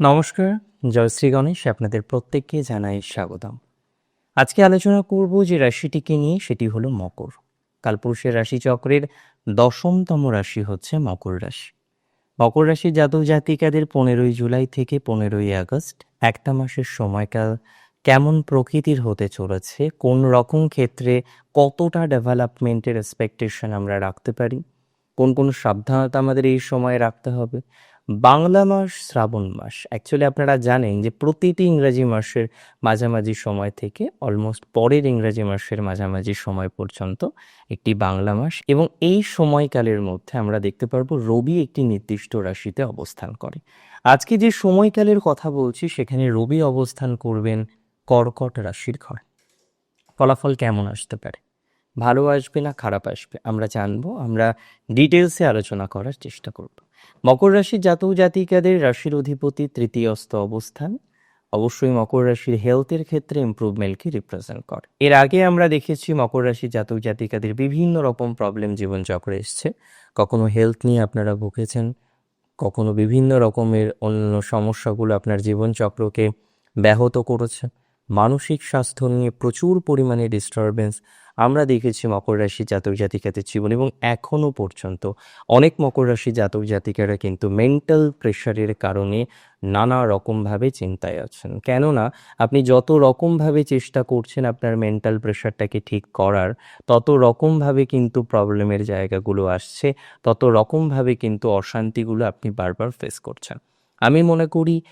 নমস্কার, জয় শ্রী গণেশ, আপনাদের প্রত্যেককে জানাই স্বাগতম। আজকে আলোচনা করব যে রাশিটিকে নিয়ে, সেটি হলো মকর। কালপুরুষের রাশিচক্রের দশমতম রাশি হচ্ছে মকর রাশি। মকর রাশির জাতক জাতিকাদের পনেরোই জুলাই থেকে পনেরোই আগস্ট, একটা মাসের সময়কাল কেমন প্রকৃতির হতে চলেছে, কোন রকম ক্ষেত্রে কতটা ডেভেলপমেন্টের এক্সপেকটেশন আমরা রাখতে পারি, কোন কোন সাবধানতা আমাদের এই সময়ে রাখতে হবে বাংলা মাস, শ্রাবণ মাস। অ্যাকচুয়ালি আপনারা জানেন যে প্রতিটি ইংরাজি মাসের মাঝামাঝি সময় থেকে অলমোস্ট পরের ইংরাজি মাসের মাঝামাঝি সময় পর্যন্ত একটি বাংলা মাস এবং এই সময়কালের মধ্যে আমরা দেখতে পারব রবি একটি নির্দিষ্ট রাশিতে অবস্থান করে। আজকে যে সময়কালের কথা বলছি, সেখানে রবি অবস্থান করবেন কর্কট রাশির ঘর। ফলাফল কেমন আসতে পারে? ভালো আসবে না খারাপ আসবে? আমরা জানব, আমরা ডিটেলসে আলোচনা করার চেষ্টা করব। মকর রাশির জাতক জাতিকাদের রাশির অধিপতি তৃতীয়স্থ অবস্থান। অবশ্যই মকর রাশির হেলথের ক্ষেত্রে ইমপ্রুভমেন্টকে রিপ্রেজেন্ট করে। এর আগে আমরা দেখেছি মকর রাশির জাতক জাতিকাদের বিভিন্ন রকম প্রবলেম জীবনচক্রে এসছে। কখনো হেলথ নিয়ে আপনারা ভুগেছেন, কখনো বিভিন্ন রকমের অন্য সমস্যাগুলো আপনার জীবনচক্রকে ব্যাহত করেছে। মানসিক স্বাস্থ্য নিয়ে প্রচুর পরিমাণে ডিস্টারবেন্স আমরা দেখেছি মকর রাশি জাতক জাতিকাদের জীবন এবং এখনও পর্যন্ত। অনেক মকর রাশি জাতক জাতিকারা কিন্তু মেন্টাল প্রেশারের কারণে নানা রকমভাবে চিন্তায় আছেন। কেননা, আপনি যত রকমভাবে চেষ্টা করছেন আপনার মেন্টাল প্রেশারটাকে ঠিক করার, তত রকমভাবে কিন্তু প্রবলেমের জায়গাগুলো আসছে, তত রকমভাবে কিন্তু অশান্তিগুলো আপনি বারবার ফেস করছেন। আমি মনে করি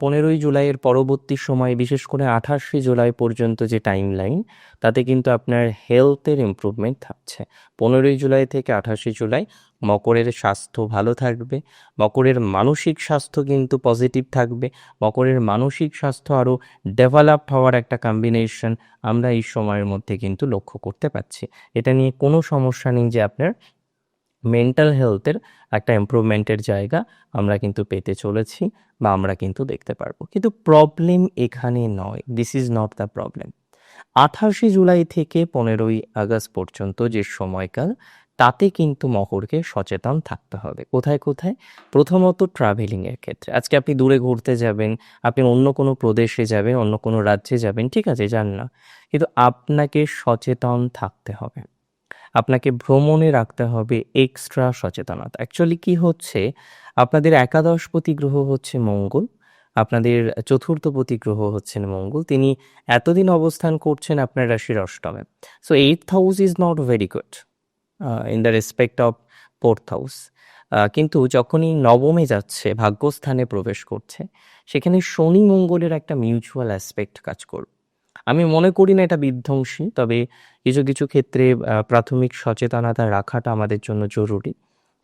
পনেরোই জুলাইয়ের পরবর্তী সময়, বিশেষ করে আঠাশে জুলাই পর্যন্ত যে টাইম লাইন তাতে কিন্তু আপনার হেলথের ইমপ্রুভমেন্ট থাকছে। পনেরোই জুলাই থেকে আঠাশে জুলাই মকরের স্বাস্থ্য ভালো থাকবে, মকরের মানসিক স্বাস্থ্য কিন্তু পজিটিভ থাকবে, মকরের মানসিক স্বাস্থ্য আরও ডেভেলপ হওয়ার একটা কম্বিনেশন আমরা এই সময়ের মধ্যে কিন্তু লক্ষ্য করতে পারছি। এটা নিয়ে কোনো সমস্যা নেই যে আপনার মেন্টাল হেলথের একটা ইম্প্রুভমেন্টের জায়গা আমরা কিন্তু পেতে চলেছি বা আমরা কিন্তু দেখতে পারব। কিন্তু প্রবলেম এখানে নয়। This is not the problem আঠাশে জুলাই থেকে পনেরোই আগস্ট পর্যন্ত যে সময়কাল, তাতে কিন্তু মকরকে সচেতন থাকতে হবে। কোথায় কোথায়? প্রথমত ট্রাভেলিংয়ের ক্ষেত্রে। আজকে আপনি দূরে ঘুরতে যাবেন, আপনি অন্য কোনো প্রদেশে যাবেন, অন্য কোনো রাজ্যে যাবেন, ঠিক আছে? যান না। কিন্তু আপনাকে সচেতন থাকতে হবে। আপনাকে ভ্রমণে রাখতে হবে এক্সট্রা সচেতনতা। অ্যাকচুয়ালি কি হচ্ছে? আপনাদের একাদশপতি গ্রহ হচ্ছে মঙ্গল, আপনাদের চতুর্থপতি গ্রহ হচ্ছেন মঙ্গল। তিনি এতদিন অবস্থান করছেন আপনার রাশির অষ্টমে। So eighth house is not very good in the respect of fourth house কিন্তু যখনই নবমে যাচ্ছে, ভাগ্যস্থানে প্রবেশ করছে, সেখানে শনি মঙ্গলের একটা মিউচুয়াল অ্যাসপেক্ট কাজ করবে। আমি মনে করি না এটা বিধ্বংসী, তবে কিছু কিছু ক্ষেত্রে প্রাথমিক সচেতনতা রাখাটা আমাদের জন্য জরুরি।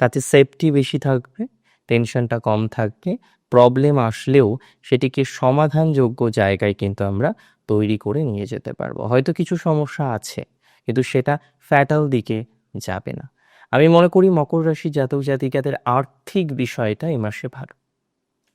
তাতে সেফটি বেশি থাকবে টেনশনটা কম থাকবে প্রবলেম আসলেও সেটিকে সমাধানযোগ্য জায়গায় কিন্তু আমরা তৈরি করে নিয়ে যেতে পারব। হয়তো কিছু সমস্যা আছে, কিন্তু সেটা ফ্যাটাল দিকে যাবে না। আমি মনে করি মকর রাশি জাতক জাতিকাদের আর্থিক বিষয়টা এই মাসে ভালো।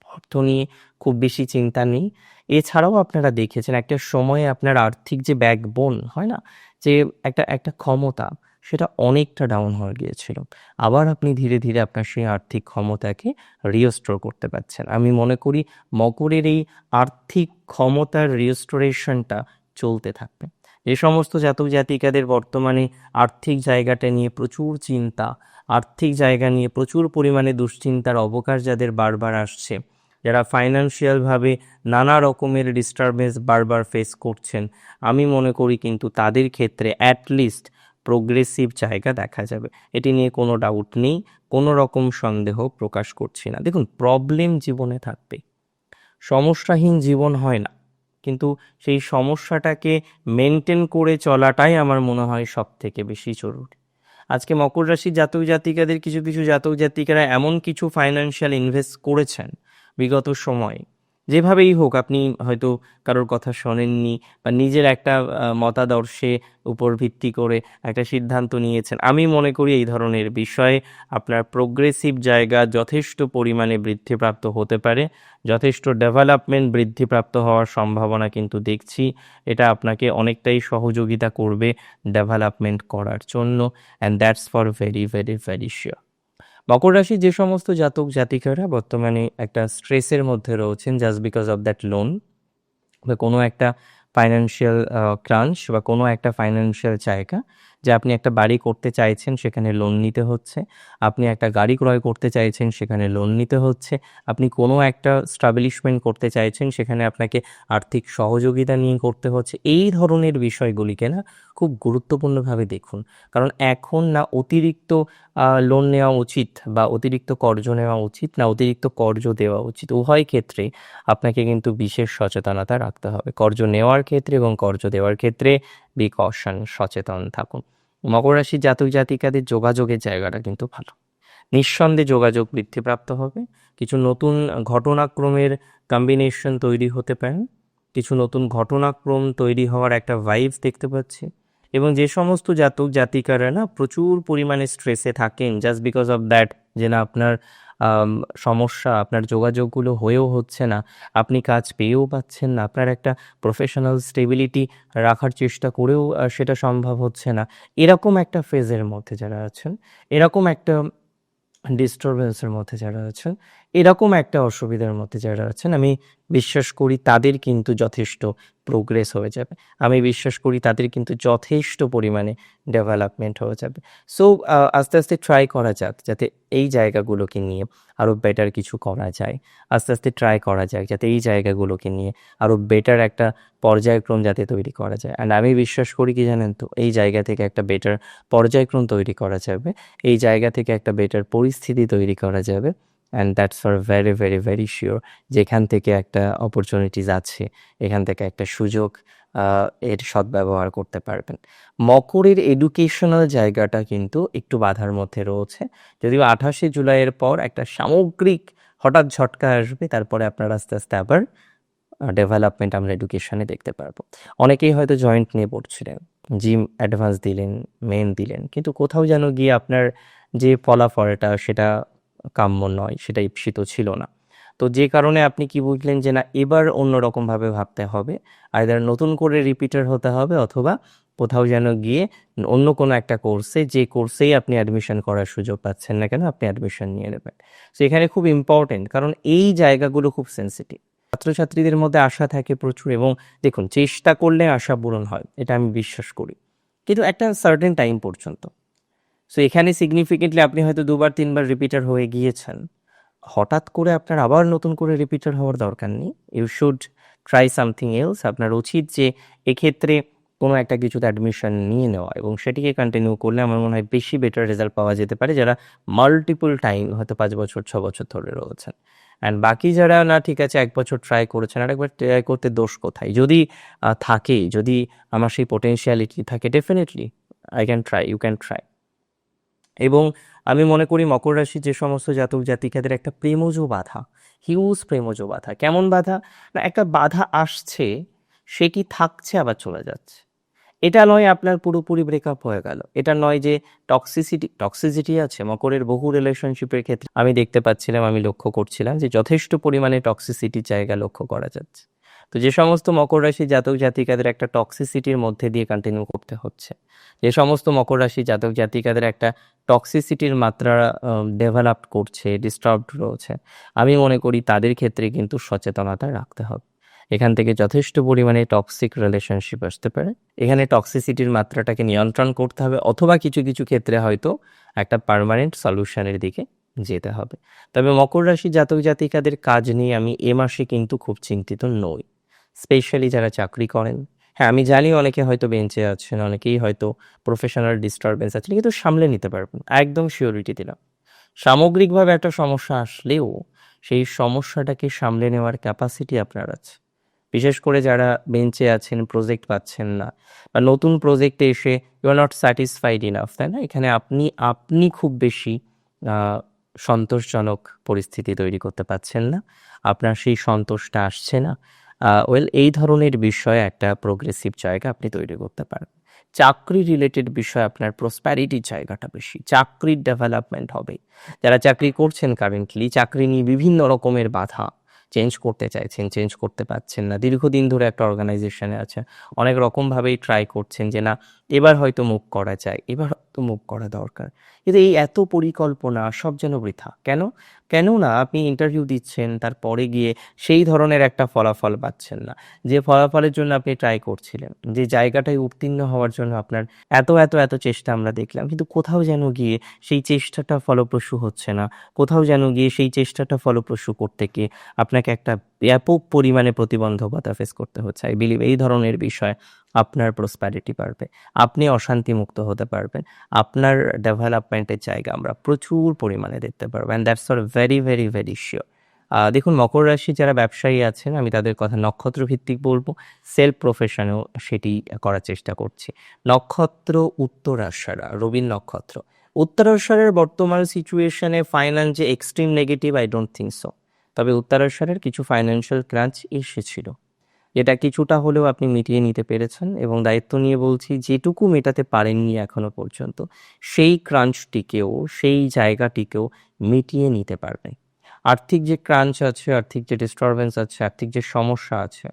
অর্থ নিয়ে খুব বেশি চিন্তা নেই। এছাড়াও আপনারা দেখেছেন একটা সময়ে আপনার আর্থিক যে ব্যাকবোন হয় না? যে একটা একটা ক্ষমতা, সেটা অনেকটা ডাউন হয়ে গিয়েছিল। আবার আপনি ধীরে ধীরে আপনার সেই আর্থিক ক্ষমতাকে রিস্টোর করতে পারছেন। আমি মনে করি মকরের এই আর্থিক ক্ষমতার রিস্টোরেশনটা চলতে থাকবে। যে সমস্ত জাতক জাতিকাদের বর্তমানে আর্থিক জায়গাটা নিয়ে প্রচুর চিন্তা, আর্থিক জায়গা নিয়ে প্রচুর পরিমাণে দুশ্চিন্তার অবকাশ যাদের বারবার আসছে যারা ফাইন্যান্সিয়ালভাবে নানা রকমের ডিস্টারবেন্স বারবার ফেস করছেন, আমি মনে করি কিন্তু তাদের ক্ষেত্রে অ্যাটলিস্ট প্রোগ্রেসিভ জায়গা দেখা যাবে। এটি নিয়ে কোনো ডাউট নেই, কোনো রকম সন্দেহ প্রকাশ করছি না। দেখুন প্রবলেম জীবনে থাকবে। সমস্যাহীন জীবন হয় না। কিন্তু সেই সমস্যাটাকে মেনটেন করে চলাটাই আমার মনে হয় সব থেকে বেশি জরুরি। আজকে মকর রাশির জাতক জাতিকাদের, কিছু কিছু জাতক জাতিকারা এমন কিছু ফাইন্যান্সিয়াল ইনভেস্ট করেছেন বিগত সময়ে। যেভাবেই হোক, আপনি হয়তো কারোর কথা শোনেননি বা নিজের একটা মতাদর্শে উপর ভিত্তি করে একটা সিদ্ধান্ত নিয়েছেন। আমি মনে করি এই ধরনের বিষয়ে আপনার প্রোগ্রেসিভ জায়গা যথেষ্ট পরিমাণে বৃদ্ধিপ্রাপ্ত হতে পারে। যথেষ্ট ডেভেলপমেন্ট বৃদ্ধিপ্রাপ্ত হওয়ার সম্ভাবনা কিন্তু দেখছি। এটা আপনাকে অনেকটাই সহযোগিতা করবে ডেভেলপমেন্ট করার জন্য। And that's for very very very sure মকর রাশি যে সমস্ত জাতক জাতিকারা বর্তমানে একটা স্ট্রেসের মধ্যে রয়েছেন just because of that loan বা কোনো একটা ফাইন্যান্সিয়াল ক্রাঞ্চ বা কোনো একটা ফাইন্যান্সিয়াল জায়গা যে আপনি একটা বাড়ি করতে চাইছেন, সেখানে লোন নিতে হচ্ছে। আপনি একটা গাড়ি ক্রয় করতে চাইছেন, সেখানে লোন নিতে হচ্ছে। আপনি কোনো একটা স্টাবলিশমেন্ট করতে চাইছেন, সেখানে আপনাকে আর্থিক সহযোগিতা নিয়ে করতে হচ্ছে। এই ধরনের বিষয়গুলিকে না খুব গুরুত্বপূর্ণভাবে দেখুন। কারণ এখন না অতিরিক্ত লোন নেওয়া উচিত বা অতিরিক্ত কর্জ নেওয়া উচিত না অতিরিক্ত কর্জ দেওয়া উচিত। উভয় ক্ষেত্রে আপনাকে কিন্তু বিশেষ সচেতনতা রাখতে হবে। কর্জ নেওয়ার ক্ষেত্রে এবং কর্জ দেওয়ার ক্ষেত্রে বি কশন সচেতন থাকুন। মকর রাশির জাতক জাতিকাদের যোগাযোগের জায়গাটা কিন্তু ভালো। নিঃসন্দেহে যোগাযোগ বৃদ্ধিপ্রাপ্ত হবে। কিছু নতুন ঘটনাক্রমের কম্বিনেশন তৈরি হতে পারে। কিছু নতুন ঘটনাক্রম তৈরি হওয়ার একটা ভাইব দেখতে পাচ্ছি। এবং যে সমস্ত জাতক জাতিকারা না প্রচুর পরিমাণে স্ট্রেসে থাকেন জাস্ট বিকজ অফ দ্যাট যে না আপনার সমস্যা, আপনার যোগাযোগগুলো হয়েও হচ্ছে না, আপনি কাজ পেয়েও পাচ্ছেন না, আপনার একটা প্রফেশনাল স্টেবিলিটি রাখার চেষ্টা করেও সেটা সম্ভব হচ্ছে না। এরকম একটা ফেজের মধ্যে যারা আছেন, এরকম একটা ডিস্টারবেন্সের মধ্যে যারা আছেন এরকম একটা অসুবিধার মধ্যে যারা আছেন, আমি বিশ্বাস করি তাদের কিন্তু যথেষ্ট প্রোগ্রেস হয়ে যাবে। আমি বিশ্বাস করি তাদের কিন্তু যথেষ্ট পরিমাণে ডেভেলপমেন্ট হয়ে যাবে। সো আস্তে আস্তে ট্রাই করা যাক যাতে এই জায়গাগুলোকে নিয়ে আরও বেটার কিছু করা যায়। আস্তে আস্তে ট্রাই করা যাক যাতে এই জায়গাগুলোকে নিয়ে আরও বেটার একটা পর্যায়ক্রম যাতে তৈরি করা যায়। অ্যান্ড আমি বিশ্বাস করি কি জানেন তো, এই জায়গা থেকে একটা বেটার পর্যায়ক্রম তৈরি করা যাবে। এই জায়গা থেকে একটা বেটার পরিস্থিতি তৈরি করা যাবে। And that's for very very very sure যেখান থেকে একটা অপরচুনিটিস আছে, এখান থেকে একটা সুযোগ এর সদ্ব্যবহার করতে পারবেন। মকরের এডুকেশনাল জায়গাটা কিন্তু একটু বাধার মধ্যে রয়েছে। যদিও আঠাশে জুলাইয়ের পর একটা সামগ্রিক হঠাৎ ঝটকা আসবে, তারপরে আপনার আস্তে আস্তে আবার ডেভেলপমেন্ট আমরা এডুকেশনে দেখতে পারব। অনেকেই হয়তো জয়েন্ট নিয়ে পড়ছিলেন জিম অ্যাডভান্স দিলেন মেন দিলেন, কিন্তু কোথাও যেন গিয়ে আপনার যে ফলাফলটা, সেটা কাম্য নয় সেটা ইপ্সিত ছিল না। তো যে কারণে আপনি কি বুঝলেন যে না, এবার অন্যরকমভাবে ভাবতে হবে আইদার নতুন করে রিপিটার হতে হবে অথবা কোথাও যেন গিয়ে অন্য কোনো একটা কোর্সে যে কোর্সেই আপনি অ্যাডমিশন করার সুযোগ পাচ্ছেন না কেন, আপনি অ্যাডমিশন নিয়ে নেবেন। তো এখানে খুব ইম্পর্টেন্ট কারণ এই জায়গাগুলো খুব সেন্সিটিভ ছাত্রছাত্রীদের মধ্যে আশা থাকে প্রচুর এবং দেখুন, চেষ্টা করলে আশা পূরণ হয়, এটা আমি বিশ্বাস করি। কিন্তু একটা সার্টেন টাইম পর্যন্ত সো এখানে সিগনিফিকেন্টলি আপনি হয়তো দুবার, তিনবার রিপিটার হয়ে গিয়েছেন। হঠাৎ করে আপনার আবার নতুন করে রিপিটার হওয়ার দরকার নেই। You should try something else আপনার উচিত যে এক্ষেত্রে কোনো একটা কিছুতে অ্যাডমিশন নিয়ে নেওয়া এবং সেটিকে কন্টিনিউ করলে আমার মনে হয় বেশি বেটার রেজাল্ট পাওয়া যেতে পারে যারা মাল্টিপল টাইম হয়তো পাঁচ বছর, ছ বছর ধরে রয়েছেন। অ্যান্ড বাকি যারা, না, ঠিক আছে, এক বছর ট্রাই করেছেন আর একবার ট্রাই করতে দোষ কোথায়? যদি থাকে, যদি আমার সেই পোটেনশিয়ালিটি থাকে definitely I can try you can try এবং আমি মনে করি মকর রাশি যে সমস্ত জাতক জাতিকাদের একটা প্রেমজ বাধা, হিউজ প্রেমজ বাধা। কেমন বাধা? না, একটা বাধা আসছে, সে কি থাকছে আবার চলে যাচ্ছে। এটা নয় আপনার পুরোপুরি ব্রেকআপ হয়ে গেল। এটা নয় যে টক্সিসিটি টক্সিসিটি আছে, মকরের বহু রিলেশনশিপের ক্ষেত্রে আমি দেখতে পাচ্ছিলাম, আমি লক্ষ্য করছিলাম যে যথেষ্ট পরিমাণে টক্সিসিটির জায়গা লক্ষ্য করা যাচ্ছে। তো যে সমস্ত মকর রাশি জাতক জাতিকাদের একটা টক্সিসিটির মধ্যে দিয়ে কন্টিনিউ করতে হচ্ছে। যে সমস্ত মকর রাশি জাতক জাতিকাদের একটা টক্সিসিটির মাত্রা ডেভেলপ করছে ডিস্টার্বড রয়েছে। আমি মনে করি তাদের ক্ষেত্রে কিন্তু সচেতনতা রাখতে হবে। এখান থেকে যথেষ্ট পরিমাণে টক্সিক রিলেশনশিপ আসতে পারে। এখানে টক্সিসিটির মাত্রাটাকে নিয়ন্ত্রণ করতে হবে, অথবা কিছু কিছু ক্ষেত্রে হয়তো একটা পার্মানেন্ট সলিউশনের দিকে যেতে হবে। তবে মকর রাশি জাতক জাতিকাদের কাজ নিয়ে আমি এ মাসে কিন্তু খুব চিন্তিত নই। স্পেশালি যারা চাকরি করেন। হ্যাঁ আমি জানি অনেকে হয়তো বেঞ্চে আছেন, অনেকেই হয়তো প্রফেশনাল ডিস্টারবেন্স আছে কিন্তু সামলে নিতে পারবেন, একদম শিওরিটি দিলাম। সামগ্রিকভাবে একটা সমস্যা আসলেও সেই সমস্যাটাকে সামলে নেওয়ার ক্যাপাসিটি আপনার আছে। বিশেষ করে যারা বেঞ্চে আছেন প্রজেক্ট পাচ্ছেন না, বা নতুন প্রজেক্টে এসে you are not satisfied enough তাই না? এখানে আপনি আপনি খুব বেশি সন্তোষজনক পরিস্থিতি তৈরি করতে পারছেন না। আপনার সেই সন্তোষটা আসছে না। ওয়েল এই ধরনের বিষয়ে একটা প্রোগ্রেসিভ জায়গা আপনি তৈরি করতে পারেন। চাকরি রিলেটেড বিষয়ে আপনার প্রসপ্যারিটির জায়গাটা বেশি। চাকরির ডেভেলপমেন্ট হবে। যারা চাকরি করছেন কারেন্টলি চাকরি নিয়ে বিভিন্ন রকমের বাধা চেঞ্জ করতে চাইছেন চেঞ্জ করতে পারছেন না। দীর্ঘদিন ধরে একটা অর্গানাইজেশনে আছে। অনেক রকমভাবেই ট্রাই করছেন যে না এবার হয়তো মুখ করা যায়, এবার হয়তো মুখ করা দরকার। কিন্তু এই এত পরিকল্পনা সব যেন বৃথা। কেন? কেন না আপনি ইন্টারভিউ দিচ্ছেন, তারপরে গিয়ে সেই ধরনের একটা ফলাফল পাচ্ছেন না। যে ফলাফলের জন্য আপনি ট্রাই করছিলেন, যে জায়গাটায় উত্তীর্ণ হওয়ার জন্য আপনার এত এত এত চেষ্টা আমরা দেখলাম, কিন্তু কোথাও যেন গিয়ে সেই চেষ্টাটা ফলপ্রসূ হচ্ছে না। কোথাও যেন গিয়ে সেই চেষ্টাটা ফলপ্রসূ করতে গিয়ে আপনাকে একটা ব্যাপক পরিমাণে প্রতিবন্ধকতা ফেস করতে হচ্ছে। আই বিলিভ এই ধরনের বিষয় আপনার প্রসপ্যারিটি বাড়বে। আপনি অশান্তি মুক্ত হতে পারবেন। আপনার ডেভেলপমেন্টের জায়গা আমরা প্রচুর পরিমাণে দেখতে পারব and that's for very very very sure দেখুন, মকর রাশি যারা ব্যবসায়ী আছেন, আমি তাদের কথা নক্ষত্র ভিত্তিক বলব। সেলফ প্রফেশনেও সেটি করার চেষ্টা করছি। নক্ষত্র উত্তরাশারা, রবীন নক্ষত্র। উত্তরাশারের বর্তমান সিচুয়েশনে ফাইন্যান্স যে extreme negative I don't think so তবে উত্তরাশারের কিছু ফাইন্যান্সিয়াল ক্রাঞ্চ এসেছিল। যেটা কিছুটা হলেও আপনি মিটিয়ে নিতে পেরেছেন এবং দায়িত্ব নিয়ে বলছি যেটুকু মেটাতে পারেননি এখনও পর্যন্ত, সেই ক্রাঞ্চটিকেও, সেই জায়গাটিকেও মিটিয়ে নিতে পারবেন আর্থিক যে ক্রাঞ্চ আছে, আর্থিক যে ডিস্টারবেন্স আছে, আর্থিক যে সমস্যা আছে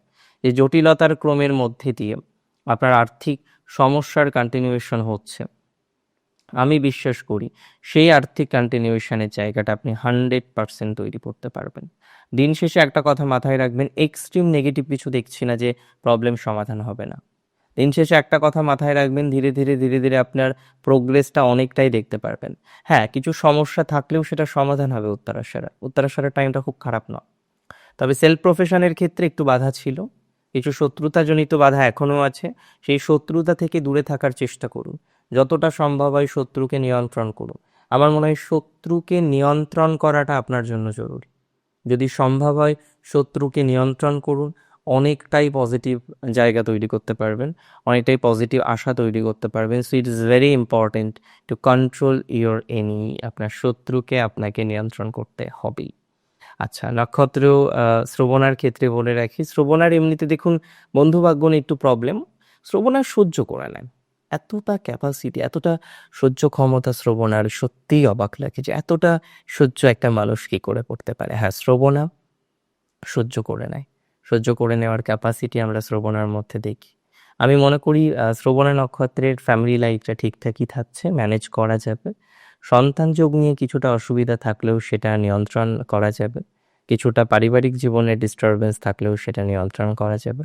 যে জটিলতার ক্রমের মধ্যে দিয়ে আপনার আর্থিক সমস্যার কন্টিনিউয়েশন হচ্ছে। আমি বিশ্বাস করি, সেই আর্থিক কন্টিনিউয়েশনের জায়গাটা আপনি হান্ড্রেড পার্সেন্ট তৈরি করতে পারবেন। দিন শেষে একটা কথা মাথায় রাখবেন এক্সট্রিম নেগেটিভ কিছু দেখছি না যে প্রবলেম সমাধান হবে না। দিন শেষে একটা কথা মাথায় রাখবেন, ধীরে ধীরে ধীরে ধীরে আপনার প্রোগ্রেসটা অনেকটাই দেখতে পারবেন। হ্যাঁ কিছু সমস্যা থাকলেও সেটা সমাধান হবে উত্তরাশারা উত্তরাশারার টাইমটা খুব খারাপ নয়। তবে সেলফ প্রফেশনের ক্ষেত্রে একটু বাধা ছিল। কিছু শত্রুতাজনিত বাধা এখনও আছে। সেই শত্রুতা থেকে দূরে থাকার চেষ্টা করুন। যতটা সম্ভব হয় শত্রুকে নিয়ন্ত্রণ করুন। আমার মনে হয় শত্রুকে নিয়ন্ত্রণ করাটা আপনার জন্য জরুরি। যদি সম্ভব হয় শত্রুকে নিয়ন্ত্রণ করুন, অনেকটাই পজিটিভ জায়গা তৈরি করতে পারবেন, অনেকটাই পজিটিভ আশা তৈরি করতে পারবেন। So it is very important to control your any আপনার শত্রুকে আপনাকে নিয়ন্ত্রণ করতে হবেই। আচ্ছা নক্ষত্র শ্রবণার ক্ষেত্রে বলে রাখি, শ্রবণার এমনিতে দেখুন বন্ধুভাগ্য একটু প্রবলেম শ্রবণার সহ্য করে নেন। এতটা ক্যাপাসিটি এতটা সহ্য ক্ষমতা শ্রবণার সত্যিই অবাক লাগে যে এতটা সহ্য একটা মানুষ কি করে করতে পারে। হ্যাঁ শ্রবণা সহ্য করে নেয়। সহ্য করে নেওয়ার ক্যাপাসিটি আমরা শ্রবণার মধ্যে দেখি। আমি মনে করি শ্রবণা নক্ষত্রের ফ্যামিলি লাইফটা ঠিকঠাকই থাকছে ম্যানেজ করা যাবে। সন্তান যোগ নিয়ে কিছুটা অসুবিধা থাকলেও সেটা নিয়ন্ত্রণ করা যাবে। কিছুটা পারিবারিক জীবনে ডিস্টারবেন্স থাকলেও সেটা নিয়ন্ত্রণ করা যাবে।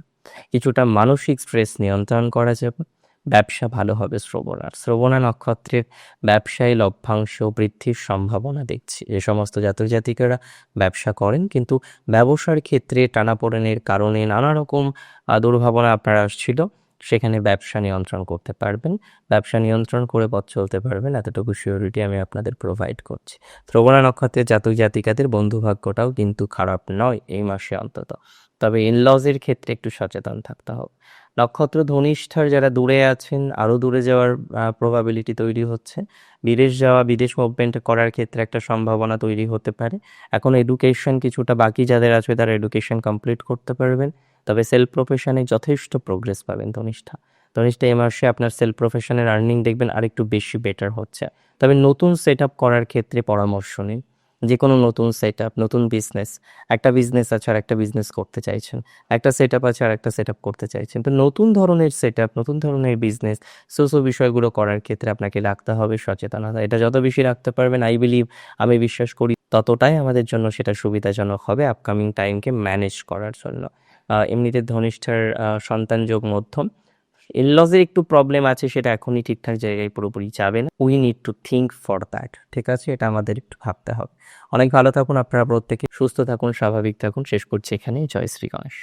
কিছুটা মানসিক স্ট্রেস নিয়ন্ত্রণ করা যাবে। ব্যবসা ভালো হবে শ্রবণার শ্রবণা নক্ষত্রের ব্যবসায় লভ্যাংশ বৃদ্ধির সম্ভাবনা দেখছি। যে সমস্ত জাতক জাতিকারা ব্যবসা করেন, কিন্তু ব্যবসার ক্ষেত্রে টানাপোড়েনের কারণে নানা রকম দুর্ভাবনা আপনার আসছিল। সেখানে ব্যবসা নিয়ন্ত্রণ করতে পারবেন, ব্যবসা নিয়ন্ত্রণ করে পথ চলতে পারবেন। এতটুকু সিওরিটি আমি আপনাদের প্রোভাইড করছি। শ্রবণা নক্ষত্রের জাতক জাতিকাদের বন্ধুভাগ্যটাও কিন্তু খারাপ নয় এই মাসে অন্তত। তবে ইনলজের ক্ষেত্রে একটু সচেতন থাকতে হবে। নক্ষত্র ধনিষ্ঠার যারা দূরে আছেন, আরও দূরে যাওয়ার প্রবাবিলিটি তৈরি হচ্ছে। বিদেশ যাওয়া, বিদেশ মুভমেন্ট করার ক্ষেত্রে একটা সম্ভাবনা তৈরি হতে পারে। এখন এডুকেশন কিছুটা বাকি যাদের আছে, তারা এডুকেশন কমপ্লিট করতে পারবেন। তবে সেলফ প্রফেশনে যথেষ্ট প্রোগ্রেস পাবেন ধনিষ্ঠা। ধনিষ্ঠা এই মাসে আপনার সেলফ প্রফেশনের আর্নিং দেখবেন আরেকটু বেশি বেটার হচ্ছে। তবে নতুন সেট আপ করার ক্ষেত্রে পরামর্শ নিন। যে কোনো নতুন সেট আপ নতুন বিজনেস একটা বিজনেস আছে আর একটা বিজনেস করতে চাইছেন, একটা সেট আপ আছে আর একটা সেট আপ করতে চাইছেন। তো নতুন ধরনের সেট আপ নতুন ধরনের বিজনেস সো সো বিষয়গুলো করার ক্ষেত্রে আপনাকে রাখতে হবে সচেতনতা। এটা যত বেশি রাখতে পারবেন আই বিলিভ আমি বিশ্বাস করি, ততটাই আমাদের জন্য সেটা সুবিধাজনক হবে আপকামিং টাইমকে ম্যানেজ করার জন্য। এমনিতে ধনিষ্ঠার সন্তান যোগ মধ্যম। ইনলজের একটু প্রবলেম আছে, সেটা এখনই ঠিকঠাক জায়গায় পুরোপুরি যাবে না। We need to think for that ঠিক আছে? এটা আমাদের একটু ভাবতে হবে। অনেক ভালো থাকুন আপনারা প্রত্যেকে। সুস্থ থাকুন, স্বাভাবিক থাকুন। শেষ করছি এখানে জয় শ্রী গণেশ।